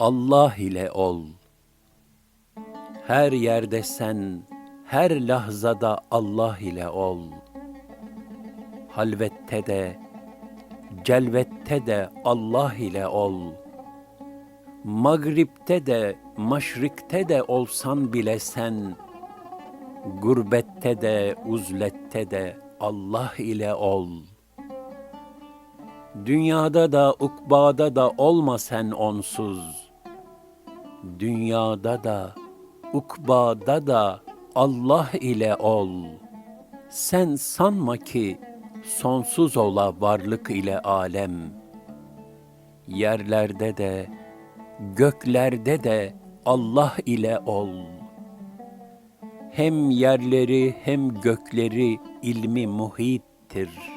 Allah ile ol. Her yerde sen, her lahzada Allah ile ol. Halvette de, celvette de Allah ile ol. Magripte de, maşrikte de olsan bile sen, gurbette de, uzlette de Allah ile ol. Dünyada da, ukbada da olma sen onsuz. Dünyada da, ukbada da Allah ile ol. Sen sanma ki sonsuz ola varlık ile alem. Yerlerde de, göklerde de Allah ile ol. Hem yerleri hem gökleri ilmi muhittir.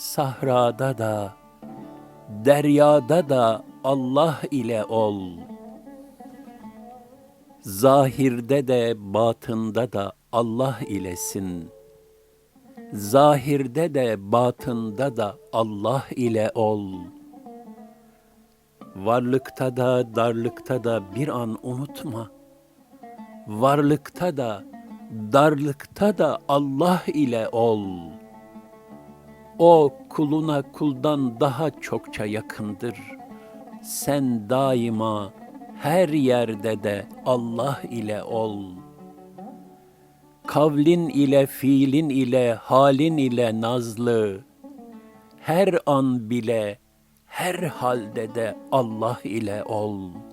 Sahrada da, deryada da Allah ile ol. Zahirde de batında da Allah ilesin. Zahirde de batında da Allah ile ol. Varlıkta da darlıkta da bir an unutma. Varlıkta da darlıkta da Allah ile ol. O kuluna kuldan daha çokça yakındır. Sen daima her yerde de Allah ile ol. Kavlin ile, fiilin ile, halin ile nazlı, her an bile, her halde de Allah ile ol.''